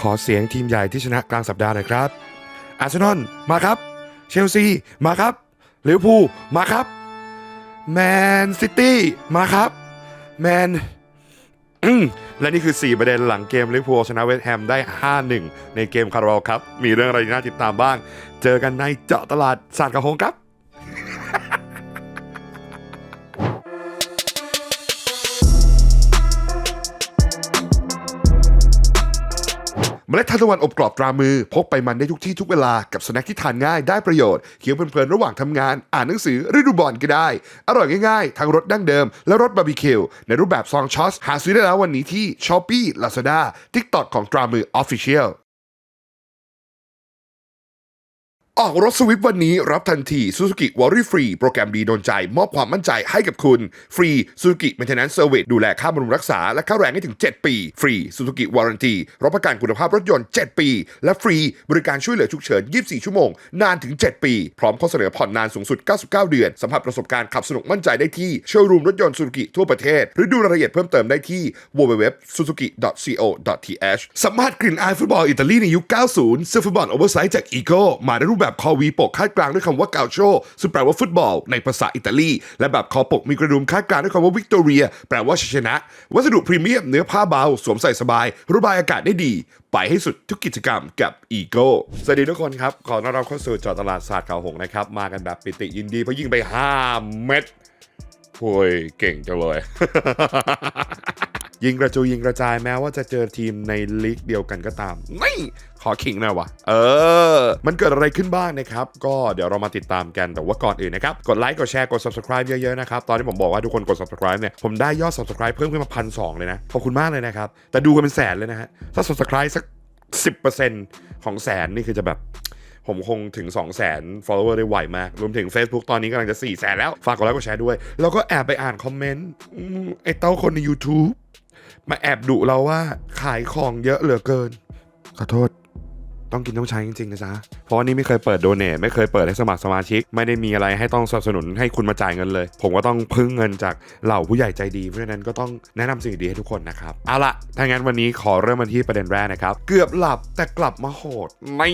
ขอเสียงทีมใหญ่ที่ชนะกลางสัปดาห์หน่อยครับ อาร์เซนอลมาครับ เชลซีมาครับลิเวอร์พูลมาครับแมนซิตี้มาครับ แมนและนี่คือ 4 ประเด็นหลังเกมลิเวอร์พูลชนะเวสต์แฮมได้ 5-1 ในเกมคาร์บอลครับ มีเรื่องอะไรน่าติดตามบ้าง เจอกันในเจาะตลาดศาสตร์กระหงครับ เมล็ดทานตะวันอบกรอบตรามือ พกไปมันได้ทุกที่ทุกเวลากับสแน็คที่ทานง่ายได้ประโยชน์เคี้ยวเพลินๆระหว่างทำงาน อ่านหนังสือหรือดูบอลก็ได้ อร่อยง่ายๆ ทั้งรสดั้งเดิม และรสบาร์บีคิวในรูปแบบซองช็อตหาซื้อได้แล้ววันนี้ที่ช้อ p e e Lazada TikTok ของตรามือออฟฟิเชียล ออกรถสวิฟวันนี้รับทันที Suzuki w a r r y Free โปรแกรมดีโดนใจ มอบความมั่นใจให้กับคุณ ฟรี Suzuki Maintenance Service ดูแลค่าบำรุงรักษา และค่าแรงให้ถึง 7 ปี ฟรี Suzuki Warranty รับประกันคุณภาพรถยนต์ 7 ปี และฟรีบริการช่วยเหลือฉุกเฉิน 24 ชั่วโมง นานถึง 7 ปี พร้อมข้อเสนอผ่อนนานสูงสุด 99 เดือน สัมผัสประสบการณ์ขับสนุกมั่นใจได้ที่โชว์รูมรถยนต์ Suzuki ทั่วประเทศ หรือดูรายละเอียดเพิ่มเติมได้ที่ www.suzuki.co.th สัมผัสกลิ่นอายฟุตบอลอิตาลีในยุค 90 เสื้อฟุตบอลโอเวอร์ไซส์จากอีโก้มาในรูปแบบแบบคอวีปกคาดกลางด้วยคำว่าเกาโชซึ่งแปลว่าฟุตบอลในภาษาอิตาลี และแบบคอปกมีกระดุมคาดกลางด้วยคำว่าวิกตอเรีย แปลว่าชัยชนะ วัสดุพรีเมียมเนื้อผ้าเบา สวมใส่สบาย ระบายอากาศได้ดี ไปให้สุดทุกกิจกรรมกับอีโก้สวัสดีทุกคนครับ ขอต้อนรับเข้าสู่จอตลาดศาสตร์ข่าวหงนะครับ มากันแบบปิติยินดีเพราะยิงไป 5 เม็ดโอ้ยเก่งจังเลย ยิงกระจุยยิงกระจายแม้ว่าจะเจอทีมในลีกเดียวกันก็ตามนี่ขอขิงหน่อยวะเออ มันเกิดอะไรขึ้นบ้างนะครับ ก็เดี๋ยวเรามาติดตามกันแต่ว่าก่อนอื่นนะครับ กดไลค์กดแชร์กด subscribe เยอะๆนะครับ ตอนที่ผมบอกว่าทุกคนกด subscribe เนี่ยผมได้ยอด subscribe เพิ่มขึ้นมาพันสเลยนะขอบคุณมากเลยนะครับ แต่ดูกันเป็นแสนเลยนะฮะถ้า subscribe สัก 10%ของแสนนี่คือจะแบบผมคงถึง 2 0 0 0 0 follower ได้ไวมาก รวมถึง Facebook ตอนนี้กำลังจะ4 0 0 0 0 0 แล้ว ฝากกดไลค์กดแชร์ด้วย แล้วก็แอบไปอ่านคอมเมนต์ไอ้เต้าคนใน YouTube มาแอบดุเราว่าขายของเยอะเหลือเกิน ขอโทษ ต้องกินต้องใช้จริงๆนะจ๊ะ เพราะว่านี่ไม่เคยเปิดโดเนทไม่เคยเปิดให้สมัครสมาชิก ไม่ได้มีอะไรให้ต้องสนับสนุนให้คุณมาจ่ายเงินเลย ผมก็ต้องพึ่งเงินจากเหล่าผู้ใหญ่ใจดี เพราะฉะนั้นก็ต้องแนะนำสิ่งดีให้ทุกคนนะครับ เอาละถ้างั้นวันนี้ขอเริ่มมาที่ประเด็นแรกนะครับ เกือบหลับแต่กลับมาโหดไม่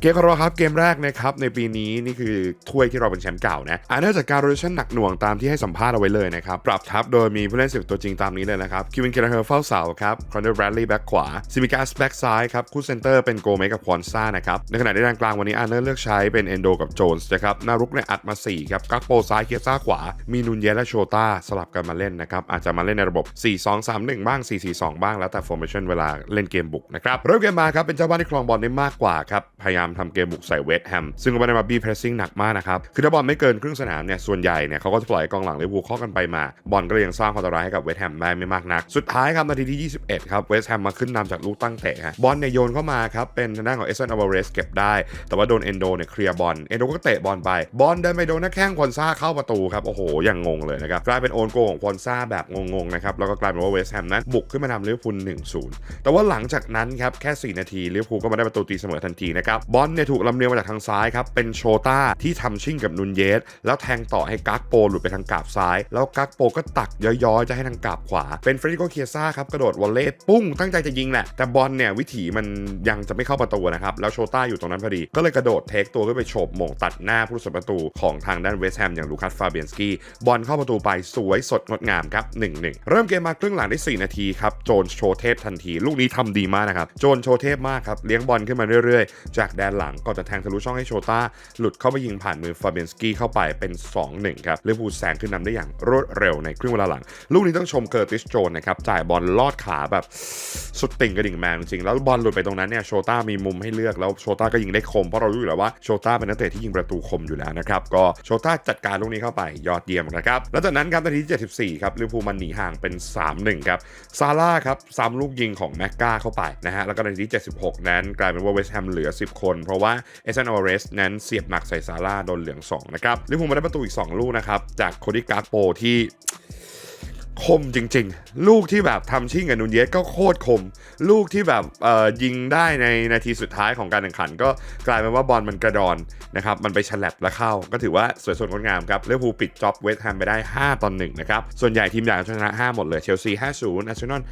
เกมของเราครับเกมแรกนะครับในปีนี้นี่คือถ้วยที่เราเป็นแชมป์เก่านะอ่าเนื่องจากการโรเทชันหนักหน่วงตามที่ให้สัมภาษณ์เอาไว้เลยนะครับปรับทัพโดยมีผู้เล่นสิบตัวจริงตามนี้เลยนะครับคิวินเคราเฮอร์เฝ้าเสาครับคอนเนอร์แบรดลีย์แบ็กขวาซิมิกาสแบ็กซ้ายครับคู่เซนเตอร์เป็นโกเมกับควอนซ่านะครับ ในขณะที่ด้านกลางวันนี้อาร์เนอร์เลือกใช้เป็นเอนโดกับโจนส์นะครับนารุกเนี่ยอัดมา4ครับกักโปซ้ายเคียซ่าขวา มีนุนเยและโชต้าสลับกันมาเล่นนะครับ อาจจะมาเล่นในระบบ 4-2-3-1 บ้าง 4-4-2 บ้างแล้วแต่ formation เวลาเล่นเกมบุกนะครับ เริ่มเกมมาครับเป็นเจ้าบ้านที่ครองบอลได้มากกว่าครับพยายามทำเกมบุกใส่เวสต์แฮมซึ่งก็ไม่ได้มาบีเพรสซิ่งหนักมากนะครับคือถ้าบอลไม่เกินครึ่งสนามเนี่ยส่วนใหญ่เนี่ยเขาก็จะปล่อยกองหลังลิเวอร์พูลเข้ากันไปมา บอลก็เลยยังสร้างความอันตรายให้กับเวสต์แฮมได้ไม่มากนัก สุดท้ายครับนาทีที่ 21 ครับเวสต์แฮมมาขึ้นนำจากลูกตั้งเตะฮะบอลเนี่ยโยนเข้ามาครับเป็นทางด้านของเอเซนอเวเรสเก็บได้ แต่ว่าโดนเอนโดเนี่ยเคลียร์บอลเอนโดก็เตะบอลไป บอลเดินไปโดนนักแข้งควอนซ่าเข้าประตูครับ โอ้โห อย่างงงเลยนะครับ กลายเป็นโอนโกของควอนซ่าแบบงงๆนะครับ แล้วก็กลายเป็นว่าเวสต์แฮมนั้นบุกขึ้นมานำลิเวอร์พูล1-0 แต่ว่าหลังจากนั้นครับแค่ 4 นาทีลิเวอร์พูลก็มาได้ประตูตีเสมอทันทีนะครับบอลเนี่ยถูกลำเลียงมาจากทางซ้ายครับเป็นโชต้าที่ทำชิ่งกับนุนเยส แล้วแทงต่อให้กักโปหลุดไปทางกาบซ้าย แล้วกักโปก็ตักย้อยๆจะให้ทางกาบขวา เป็นเฟรดิโกเคียซ่าครับกระโดดวอลเล่ปุ้งตั้งใจจะยิงแหละแต่บอลเนี่ยวิถีมันยังจะไม่เข้าประตูนะครับแล้วโชต้าอยู่ตรงนั้นพอดี ก็เลยกระโดดเทคตัวขึ้นไปโฉบหม่งตัดหน้าผู้รักษาประตูของทางด้านเวสต์แฮมอย่างลูคัสฟาเบียนสกี้บอลเข้าประตูไปสวยสดงดงามครับ1-1เริ่มเกมมาครึ่งหลังได้ 4 นาทีครับโจนโชเทพทันที ลูกนี้ทำดีมากนะครับโจนโชเทพมากครับเลี้ยงบอลขึ้นมาเรื่อยๆ จากแดนหลังก่อนจะแทงทะลุช่องให้โชต้าหลุดเข้าไปยิงผ่านมือฟาเบียนสกี้เข้าไปเป็น2-1ครับลิเวอร์พูลแซงขึ้นนำได้อย่างรวดเร็วในครึ่งเวลาหลัง ลูกนี้ต้องชมเกอร์ติสโจนนะครับจ่ายบอลลอดขาแบบสุดติ่งกระดิ่งแมนจริงๆแล้วบอลหลุดไปตรงนั้นเนี่ยโชต้ามีมุมให้เลือกแล้วโชต้าก็ยิงได้คมเพราะเรารู้อยู่แล้วว่าโชต้าเป็นนักเตะที่ยิงประตูคมอยู่แล้วนะครับก็โชต้าจัดการลูกนี้เข้าไปยอดเยี่ยมนะครับแล้วจากนั้นครับนาทีที่74ครับลิเวอร์พูลมันหนีห่างเป็น 3-1 ครับซาร่าครับซ้ำลูกยิงของแม็กกาเข้าไปนะฮะแล้วก็นาทีที่76 นั้นกลายเป็นว่าเวสต์แฮมเหลือ 10 คน เพราะว่าเอเซนอเรสนั้นเสียบหนักใส่ซาร่าโดนเหลือง2นะครับลิเวอร์พูลมาได้ประตูอีก 2 ลูกนะครับจากโคดิกาโปที่ คมจริงๆ ลูกที่แบบทำชิ่งกับนูนเยสก็โคตรคม ลูกที่แบบเอ่อยิงได้ในนาทีสุดท้ายของการแข่งขัน ก็กลายเป็นว่าบอลมันกระดอนนะครับ มันไปฉลับและเข้า ก็ถือว่าสวยสดงดงามครับลิเวอร์พูลปิดจ็อบเวสต์แฮมไปได้ 5ตอน1นะครับ ส่วนใหญ่ทีมใหญ่ชนะ 5 หมดเลย เชลซี 50อาร์เซนอล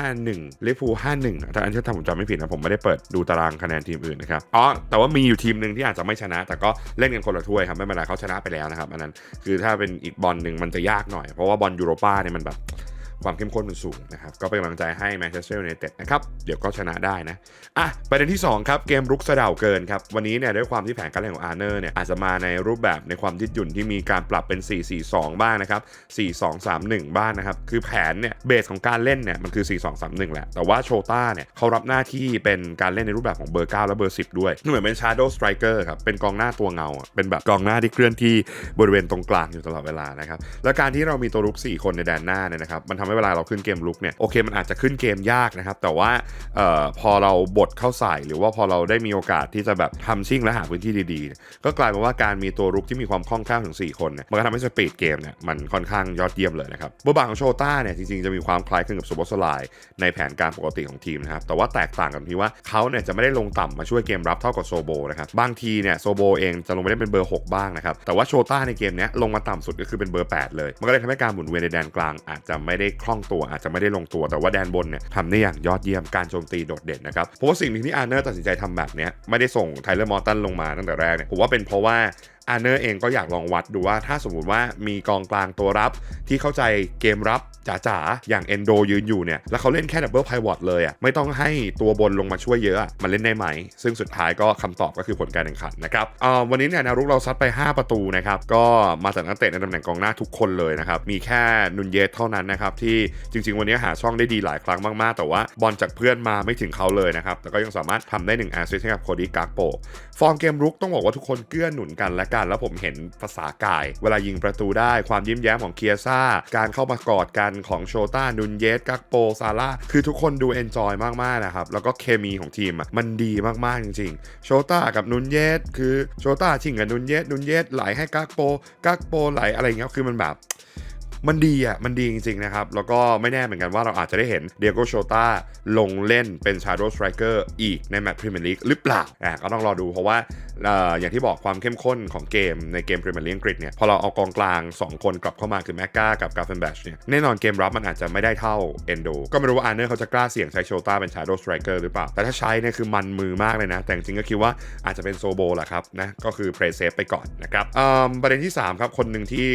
5-1ลิเวอร์พูล51ถ้าอันที่ทำผมจำไม่ผิดนะผมไม่ได้เปิดดูตารางคะแนนทีมอื่นนะครับ อ๋อ แต่ว่ามีอยู่ทีมหนึ่งที่อาจจะไม่ชนะ แต่ก็เล่นกันคนละถ้วยครับไม่เป็นไรเขาชนะไปแล้วนะครับอันนั้นคือถ้าเป็นอีกบอลหนึ่งมันจะยากหน่อยเพราะว่าบอลยูโรปาเนี่ยมันแบบ ความเข้มข้นมันสูงนะครับ ก็เป็นกำลังใจให้แมนเชสเตอร์ยูไนเต็ดนะครับ เดี๋ยวก็ชนะได้นะ อะ ประเด็นที่ 2 ครับ เกมรุกสะเดาเกินครับ วันนี้เนี่ยด้วยความที่แผนการเล่นของอาร์เนอร์เนี่ยอาจจะมาในรูปแบบในความยืดหยุ่นที่มีการปรับเป็น 4-4-2 บ้างนะครับ 4-2-3-1 บ้างนะครับ คือแผนเนี่ยเบสของการเล่นเนี่ยมันคือ 4-2-3-1 แหละ แต่ว่าโชต้าเนี่ยเขารับหน้าที่เป็นการเล่นในรูปแบบของเบอร์ 9 และเบอร์ 10 ด้วย เหมือนเป็น Shadow Striker ครับ เป็นกองหน้าตัวเงา เป็นแบบกองหน้าที่เคลื่อนที่บริเวณตรงกลางอยู่ตลอดเวลานะครับ แล้วการที่เรามีตัวรุก 4 คนในแดนหน้าเนี่ยนะครับมันทำให้เวลาเราขึ้นเกมรุกเนี่ยโอเคมันอาจจะขึ้นเกมยากนะครับ แต่ว่าออพอเราบดเข้าใส่ หรือว่าพอเราได้มีโอกาสที่จะแบบทำชิ่งและหาพื้นที่ดีๆ ก็กลายเป็นว่าการมีตัวรุกที่มีความคล่องแคล่วถึง 4 คนเนี่ยมันก็ทำให้สปีดเกมเนี่ยมันค่อนข้างยอดเยี่ยมเลยนะครับเบอร์บางของโชต้าเนี่ยจริงๆจะมีความคล้ายคลึงกับซูเปอร์สไลด์ในแผนการปกติของทีมนะครับแต่ว่าแตกต่างกันที่ว่าเขาเนี่ยจะไม่ได้ลงต่ำมาช่วยเกมรับเท่ากับโซโบนะครับบางทีเนี่ยโซโบเองจะลงไปเล่นเป็นเบอร์ 6 บ้างนะครับแต่ว่าโชต้าในเกมเนี้ยลงมาต่ำสุดก็คือเป็นเบอร์ 8 เลย มันก็เลยทำให้การหมุนเวียนในแดนกลางอาจจะไม่ได้คล่องตัวอาจจะไม่ได้ลงตัวแต่ว่าแดนบนเนี่ยทำได้อย่างยอดเยี่ยมการโจมตีโดดเด่นนะครับเพราะว่าสิ่งหนึ่งที่อาร์เนอร์ตัดสินใจทำแบบนี้ไม่ได้ส่งไทเลอร์มอร์ตันลงมาตั้งแต่แรกเนี่ยผมว่าเป็นเพราะว่าอาร์เนอร์เองก็อยากลองวัดดูว่าถ้าสมมติว่ามีกองกลางตัวรับ ที่เข้าใจเกมรับจ๋าๆ อย่างเอนโดยืนอยู่เนี่ย แล้วเขาเล่นแค่ดับเบิลไพวอตเลยอะไม่ต้องให้ตัวบนลงมาช่วยเยอะมันเล่นได้ไหม ซึ่งสุดท้ายก็คำตอบก็คือผลการแข่งขันนะครับอ่าวันนี้เนี่ยนวรุกเราซัดไป 5 ประตูนะครับ ก็มาจากนักเตะในตำแหน่งกองหน้าทุกคนเลยนะครับ มีแค่นุนเยสเท่านั้นนะครับทจริง ๆ วันนี้หาช่องได้ดีหลายครั้งมากๆ แต่ว่าบอลจากเพื่อนมาไม่ถึงเขาเลยนะครับ แต่ก็ยังสามารถทำได้1แอสซิสต์ให้กับโคดีกากโป ฟอร์มเกมรุกต้องบอกว่าทุกคนเกื้อหนุนกันและกัน แล้วผมเห็นภาษากาย เวลายิงประตูได้ความยิ้มแย้มของเคียซ่า การเข้ามากอดกันของโชต้านุนเยสกักโปซาร่าคือทุกคนดูเอนจอยมากๆนะครับแล้วก็เคมีของทีมมันดีมากๆจริงๆโชต้ากับนุนเยสคือโชต้าชิงกับนุนเยสนุนเยสไหลให้กักโปกักโปไหลอะไรเงี้ยคือมันแบบ มันดีอะมันดีจริงๆนะครับ แล้วก็ไม่แน่เหมือนกันว่าเราอาจจะได้เห็นเดียโกโชตาลงเล่นเป็น Shadow Striker อีกในแมตช์พรีเมียร์ลีกหรือเปล่าอะก็ต้องรอดูเพราะว่าอย่างที่บอกความเข้มข้นของเกมในเกมพรีเมียร์ลีกอังกฤษเนี่ยพอเราเอากองกลาง 2 คนกลับเข้ามาคือแมกกากับกาเฟนแบชเนี่ยแน่นอนเกมรับมันอาจจะไม่ได้เท่าเอนโดก็ไม่รู้ว่าอาร์เนอร์เขาจะกล้าเสี่ยงใช้โชตาเป็น Shadow Striker หรือเปล่าแต่ถ้าใช้เนี่ยคือมันมือมากเลยนะ แต่จริงก็คิดว่าอาจจะเป็นโซโบแหละครับนะก็คือ play safe ไปก่อนนะครับเอิ่มประเด็นที่สามครับคนหนึ่งที่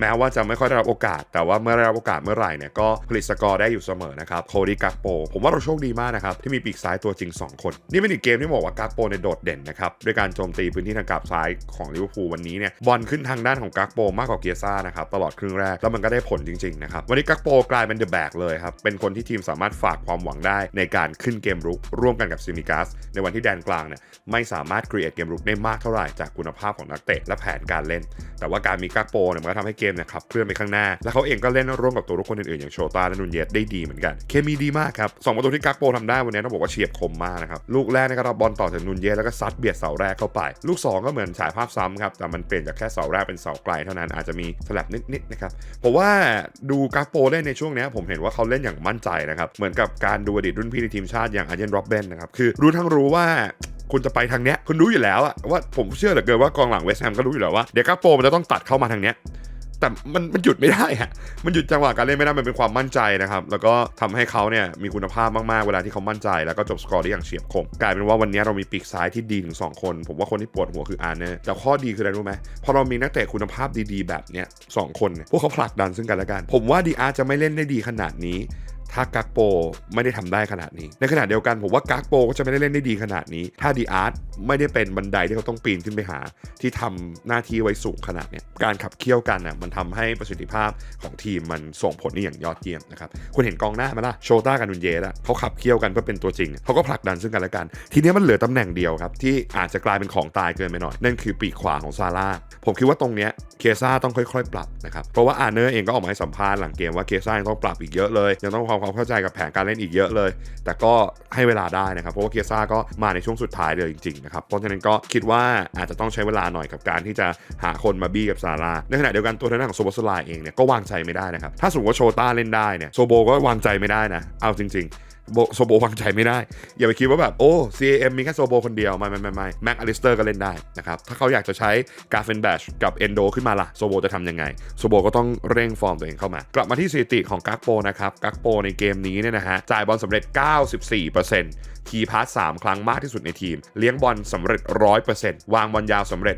แม้ว่าจะไม่ค่อยได้รับโอกาส แต่ว่าเมื่อได้รับโอกาสเมื่อไหร่เนี่ยก็ผลิตสกอร์ได้อยู่เสมอนะครับโคดีกักโปผมว่าเราโชคดีมากนะครับที่มีปีกซ้ายตัวจริง 2 คน นี่เป็นอีกเกมที่บอกว่ากักโปในยโดดเด่นนะครับด้วยการโจมตีพื้นที่ทางกราบซ้ายของลิเวอร์พูลวันนี้เนี่ยบอลขึ้นทางด้านของกักโปมากกว่าเกียซ่านะครับตลอดครึ่งแรกแล้วมันก็ได้ผลจริงๆนะครับวันนี้กักโปกลายเป็นเดอะแบกเลยครับเป็นคนที่ทีมสามารถฝากความหวังได้ในการขึ้นเกมรุกร่วมกันกับซิมิกัสในวันที่แดนกลางเนี่ยไม่สามารถ create เกมรุกได้มากเท่าไหร่จากคุณภาพของนักเตะและแผนการเล่น แต่ว่าการมีกักโปเนี่ยมันก็ทำให้เกมเนี่ยขับเคลื่อนไปข้างหน้า และเขาเองก็เล่นร่วมกับตัวลูกคนอื่นๆอย่างโชตาและนุนเยสได้ดีเหมือนกัน เคมีดีมากครับสองประตูที่กักโปทำได้วันนี้ต้องบอกว่าเฉียบคมมากนะครับลูกแรกนะครับบอลต่อจากนุนเยสแล้วก็ซัดเบียดเสาแรกเข้าไป ลูก 2 ก็เหมือนฉายภาพซ้ำครับแต่มันเปลี่ยนจากแค่เสาแรกเป็นเสาไกลเท่านั้นอาจจะมีสลับนิดๆนะครับผมว่าดูกักโปเล่นในช่วงนี้ผมเห็นว่าเขาเล่นอย่างมั่นใจนะครับเหมือนกับการดูอดีตรุ่นพี่ในทีมชาติอย่างอาร์เจนโรบเบนนะครับคือรู้ทั้งรู้ว่าคุณจะไปทางเนี้ยคุณรู้อยู่แล้วอะว่าผมเชื่อเหลือเกินว่ากองหลังเวสต์แฮมก็รู้อยู่แล้วว่าเดี๋ยวกักโปมันจะต้องตัดเข้ามาทางเนี้ย แต่มันมันหยุดไม่ได้ฮะมันหยุดจังหวะการเล่นไม่ได้ มันเป็นความมั่นใจนะครับ แล้วก็ทำให้เขาเนี่ยมีคุณภาพมากๆ เวลาที่เขามั่นใจ แล้วก็จบสกอร์ได้อย่างเฉียบคม กลายเป็นว่าวันนี้เรามีปีกซ้ายที่ดีถึง2คน ผมว่าคนที่ปวดหัวคืออาร์เนอร์แต่ข้อดีคืออะไรรู้ไหมพอเรามีนักเตะคุณภาพดีๆ แบบเนี้ยสองคนเนี่ยพวกเขาผลักดันซึ่งกันและกัน ผมว่าดีอาร์จะไม่เล่นได้ดีขนาดนี้ ถ้ากักโปไม่ได้ทำได้ขนาดนี้ ในขณะเดียวกันผมว่ากักโปก็จะไม่ได้เล่นได้ดีขนาดนี้ ถ้าดีอาร์ตไม่ได้เป็นบันไดที่เขาต้องปีนขึ้นไปหา ที่ทำหน้าที่ไว้สูงขนาดเนี้ยการขับเคี่ยวกันน่ะมันทำให้ประสิทธิภาพของทีมมันส่งผลได้อย่างยอดเยี่ยมนะครับคุณเห็นกองหน้าไหมล่ะโชต้ากับนุนเยสอะเขาขับเคี่ยวกันเพื่อเป็นตัวจริงเขาก็ผลักดันซึ่งกันและกัน ทีนี้มันเหลือตำแหน่งเดียวครับที่อาจจะกลายเป็นของตายเกินไปหน่อย นั่นคือปีกขวาของซาร่าผมคิดว่าตรงเนี้ยเคซ่าต้องค่อย ๆ ปรับนะครับเพราะว่าอาร์เนอร์เองก็ออกมาให้สัมภาษณ์หลังเกมว่าเคซ่ายังต้องปรับอีกเยอะเลยยังต้องความความเข้าใจกับแผนการเล่นอีกเยอะเลย แต่ก็ให้เวลาได้นะครับ เพราะว่าเกียซ่าก็มาในช่วงสุดท้ายเลยจริงๆนะครับ เพราะฉะนั้นก็คิดว่าอาจจะต้องใช้เวลาหน่อยกับการที่จะหาคนมาบี้กับซาร่าในขณะเดียวกันตัวทางด้านของโซโบสลายเองเนี่ยก็วางใจไม่ได้นะครับถ้าสมมติว่าโชต้าเล่นได้เนี่ยโซโบก็วางใจไม่ได้นะเอาจริง ๆ โบโซโบวางใจไม่ได้ อย่าไปคิดว่าแบบโอ้ CAM มีแค่โซโบคนเดียว ไม่ไม่ไม่ไม่แม็กอลิสเตอร์ก็เล่นได้นะครับ ถ้าเขาอยากจะใช้กาเฟนแบชกับเอนโดขึ้นมาล่ะโซโบจะทำยังไงโซโบก็ต้องเร่งฟอร์มตัวเองเข้ามา กลับมาที่สถิติของกักโปนะครับกักโปในเกมนี้เนี่ยนะฮะจ่ายบอลสำเร็จ 94% คีย์พาส3ครั้งมากที่สุดในทีม เลี้ยงบอลสำเร็จ 100%วางบอลยาวสำเร็จ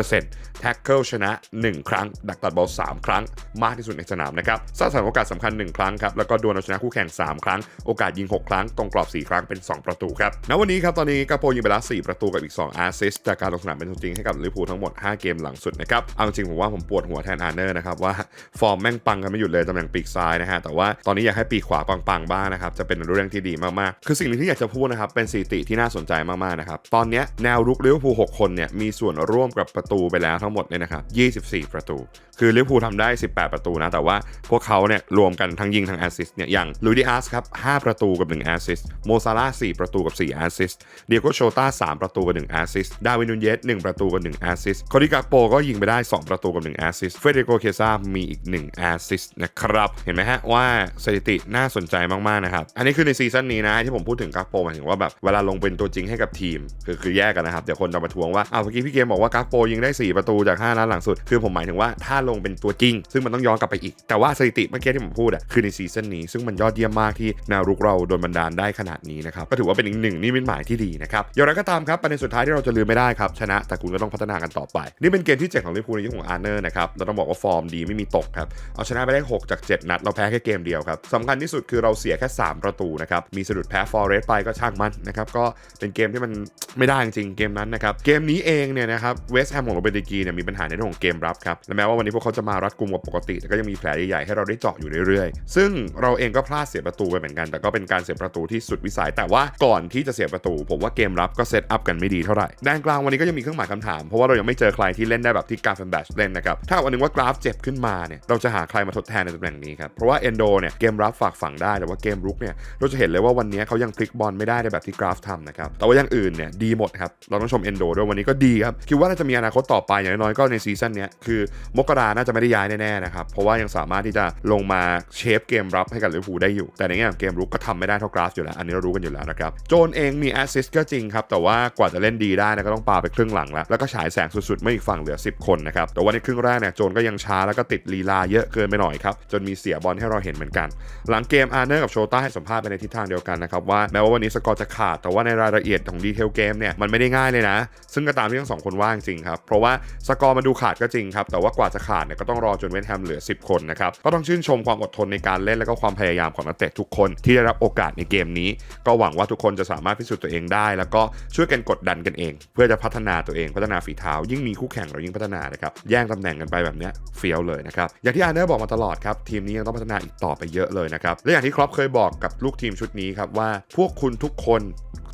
100%แท็กเกิลชนะ 1 ครั้ง ดักตัดบอล3ครั้ง มากที่สุดในสนามนะครับสร้างสรรค์โอกาสสำคัญ 1 ครั้งครับ แล้วก็ดวลเอาชนะคู่แข่ง 3 ครั้ง โอกาสยิง 6 ครั้ง ตรงกรอบ 4 ครั้งเป็น 2 ประตูครับณวันนี้ครับตอนนี้กาโปยิงไปแล้ว4ประตูกับอีก2อาร์ซิสจากการลงสนามเป็นตัวจริงให้กับลิเวอร์พูลทั้งหมด 5 เกมหลังสุดนะครับเอาจริงผมว่าผมปวดหัวแทนอาร์เนอร์นะครับว่าฟอร์มแม่งปังกันไม่หยุดเลยตำแหน่งปีกซ้ายนะฮะแต่ว่าตอนนี้อยากให้ปีกขวาปังๆบ้างนะครับจะเป็นเรื่องที่ดีมากๆคือสิ่งหนึงที่อยากจะพูดนะครับ เป็นสถิติที่น่าสนใจมากๆนะครับ ตอนนี้แนวรุกลิเวอร์พูล6คนเนี่ยมีส่วนร่วมกับประตูไปแล้วทั้งหมดเนี่ยนะครับ24 ประตู คือลิเวอร์พูลทำได้ 18 ประตูนะ แต่ว่าพวกเขาเนี่ยรวมกันทั้งยิงทั้งแอสซิสต์เนี่ยอย่างลุยดิอาสครับ5ประตูกับ1แอสซิสต์โมซาร่า4ประตูกับ4แอสซิสต์เดียโกโชตา3ประตูกับ1แอสซิสต์ดาวินนูนเยส1ประตูกับ1แอสซิสต์คอริกาโปก็ยิงไปได้ 2 ประตูกับ1แอสซิสต์เฟเดโกเคซ่ามีอีก1แอสซิสต์นะครับเห็นไหมฮะว่าสถิติน่าสนใจมากๆนะครับอันนี้คือในซีซั่นนี้นะที่ผมพูดถึงกาโปหมายถึงว่าแบบเวลาลงเป็นตัวจริงให้กับทีม คือคือแยกกันนะครับเดี๋ยวคนจะมาทวงว่าอ้าวเมื่อกี้พี่เกมบอกว่ากาโปยิงได้ 4 ประตูจาก 5 นัดหลังสุด คือผมหมายถึงว่าถ้าลงเป็นตัวจริง ซึ่งมันต้องย้อนกลับไปอีก แต่ว่าสถิติเมื่อกี้ที่ผมพูดอะคือในซีซั่นนี้ซึ่งมันยอดเยี่ยมมากที่แนวรุกเราโดนบันดาลได้ขนาดนี้นะครับก็ถือว่าเป็นอีกหนึ่งนิมิตหมายที่ดีนะครับอย่างไรก็ตามครับประเด็นสุดท้ายที่เราจะลืมไม่ได้ครับชนะแต่คุณก็ต้องพัฒนากันต่อไป นี่เป็นเกมที่7ของลิเวอร์พูลในยุคของอาร์เนอร์นะครับเราต้องบอกว่าฟอร์มดีไม่มีตกครับเอาชนะไปได้ 6 จาก 7 นัดเราแพ้แค่เกมเดียวครับสำคัญที่สุดคือเราเสียแค่ 3 ประตูนะครับมีสะดุดแพ้ฟอร์เรสไปก็ช่างมันนะครับก็เป็นเกมที่มันไม่ได้จริงเกมนั้นนะครับเกมนี้เองเนี่ยนะครับเวสแฮมของโรเบร์ตกีเนี่ยมีปัญหาในเรื่องของเกมรับครับและแม้ว่าวันนี้พวกเขาจะมารัดกุมกว่าปกติแต่ก็ยังมีแผลใหญ่ๆให้เราได้เจาะอยู่เรื่อยๆ ซึ่งเราเองก็พลาดเสียประตูไปเหมือนกัน แต่ก็เป็นการเสียประตูที่สุดวิสัย แต่ว่าก่อนที่จะเสียประตู ผมว่าเกมรับก็เซตอัพกันไม่ดีเท่าไหร่แดนกลางวันนี้ก็ยังมีเครื่องหมายคำถามเพราะว่าเรายังไม่เจอใครที่เล่นได้แบบที่กราฟแฟนแบชเล่นนะครับถ้าวันหนึงว่ากราฟเจ็บขึ้นมาเนี่ยเราจะหาใครมาทดแทนในตำแหน่งนี้ครับเพราะว่าเอนโดเนี่ยเกมรับฝากฝังได้แต่ว่าเกมรุกเนี่ยเราจะเห็นเลยว่าวันนี้เขายังพลิกบอลไม่ได้ในแบบที่กราฟทำนะครับ แต่ว่าอย่างอื่นเนี่ยดีหมดครับ เราต้องชมเอนโดด้วยวันนี้ก็ดีครับ คิดว่าน่าจะมีอนาคตต่อไปอย่างน้อยก็ในซีซั่นนี้คือมกราน่าจะไม่ได้ย้ายแน่ๆนะครับ เพราะว่ายังสามารถที่จะลงมาเชฟเกมรับให้กับลิเวอร์พูลได้อยู่ แต่ในแง่เกมรุกก็ทำไม่ได้เท่ากราฟอยู่แล้ว อันนี้เรารู้กันอยู่แล้วนะครับ โจนเองมีแอสซิสต์ก็จริงครับ แต่ว่ากว่าจะเล่นดีได้นะก็ต้องปาไปครึ่งหลังแล้ว แล้วก็ฉายแสงสุดๆไม่อีกฝั่งเหลือ 10 คนนะครับ แต่ว่าในครึ่งแรกเนี่ยโจนก็ยังช้าแล้วก็ติดลีลาเยอะเกินไปหน่อยครับ จนมีเสียบอลให้เราเห็นเหมือนกัน หลังเกมอาร์เนอร์กับโชต้าให้สัมภาษณ์ไปในทิศทางเดียวกันนะครับว่าแม้ว่าวันนี้สกอร์จะขาด แต่ว่าในรายละเอียดของดีเทลเกมเนี่ยมันไม่ได้ง่ายเลยนะ ซึ่งก็ตามที่ทั้งสองคนว่าจริงครับ เพราะว่าสกอร์มันดูขาดก็จริงครับ แต่ว่ากว่าจะขาดเนี่ยก็ต้องรอจนเวสแฮมเหลือ 10 คนนะครับ ก็ต้องชื่นชมความอดทนในการเล่นและก็ความพยายามของนักเตะทุกคนที่ได้รับโอกาสในเกมนี้ ก็หวังว่าทุกคนจะสามารถพิสูจน์ตัวเองได้ แล้วก็ช่วยกันกดดันกันเอง เพื่อจะพัฒนาตัวเองพัฒนาฝีเท้า ยิ่งมีคู่แข่งเรายิ่งพัฒนานะครับแย่งตำแหน่งกันไปแบบเนี้ยเฟี้ยวเลยนะครับอย่างที่อาร์เนอร์บอกมาตลอดครับทีมนี้ยังต้องพัฒนาอีกต่อไปเยอะเลยนะครับและอย่างที่ครอปเคยบอกกับลูกทีมชุดนี้ครับว่าพวกคุณทุกคน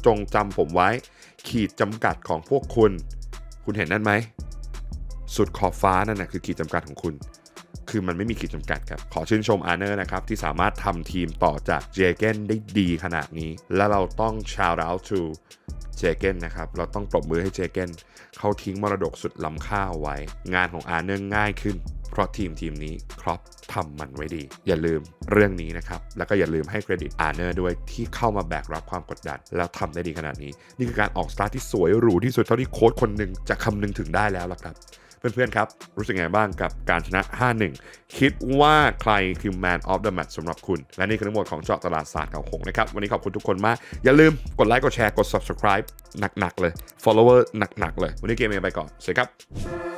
จงจำผมไว้ ขีดจำกัดของพวกคุณ คุณเห็นนั่นไหม สุดขอบฟ้านั่นนะคือขีดจำกัดของคุณ คือมันไม่มีขีดจำกัดครับ ขอชื่นชมอาร์เนอร์นะครับ ที่สามารถทำทีมต่อจากเจเกนได้ดีขนาดนี้ และเราต้อง shout out to เจเกนนะครับ เราต้องปรบมือให้เจเกนเขาทิ้งมรดกสุดล้ำค่าเอาไว้ งานของอาร์เนอร์ง่ายขึ้นเพราะทีมทีมนี้ครอปทำมันไว้ดี อย่าลืมเรื่องนี้นะครับ แล้วก็อย่าลืมให้เครดิตอาร์เนอร์ด้วยที่เข้ามาแบกรับความกดดัน แล้วทำได้ดีขนาดนี้ นี่คือการออกสตาร์ทที่สวยหรูที่สุดเท่าที่โค้ชคนหนึ่งจะคำนึงถึงได้แล้วล่ะครับ เพื่อนๆครับ รู้สึกไงบ้างกับการชนะ 5-1 คิดว่าใครคือ Man of the Match สำหรับคุณ และนี่คือทั้งหมดของเจาะตลาดศาสตร์เก่าหงนะครับ วันนี้ขอบคุณทุกคนมาก อย่าลืมกดไลค์กดแชร์กด subscribe หนักๆเลย follower หนักๆเลย วันนี้เกมเองไปก่อนสวัสดีครับ